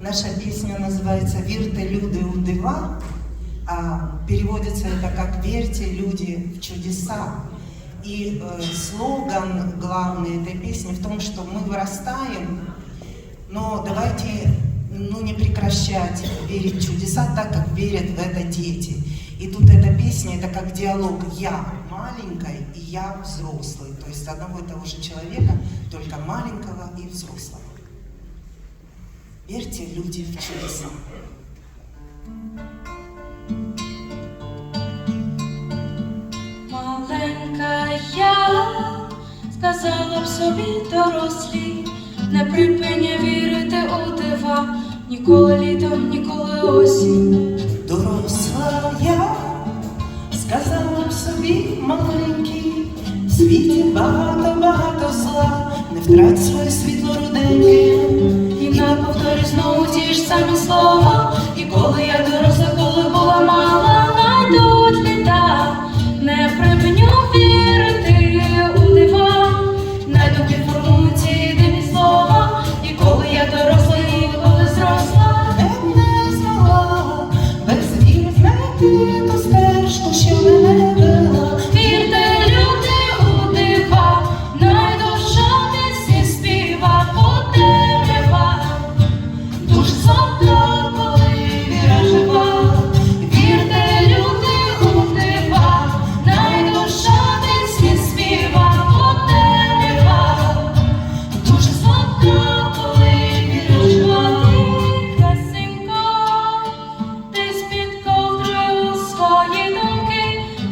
Наша песня называется «Вирте люди у дива», а переводится это как «Верьте, люди, в чудеса». И э, слоган главный этой песни в том, что мы вырастаем, но давайте ну, не прекращать верить в чудеса так, как верят в это дети. И тут эта песня, это как диалог «я маленькой» и «я взрослый». То есть одного и того же человека, только маленького и взрослого. Верьте, люди, в чудеса. Маленька я сказала б собі дорослі, не припиня вірити у дива, ніколи літом, ніколи осінь. Доросла я, сказала б собі маленький, в світі багато-багато зла, не втрать своє світло руденьке. Самі слова, і коли я доросла.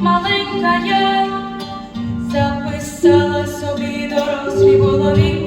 маленька я записала собі дорослі голові.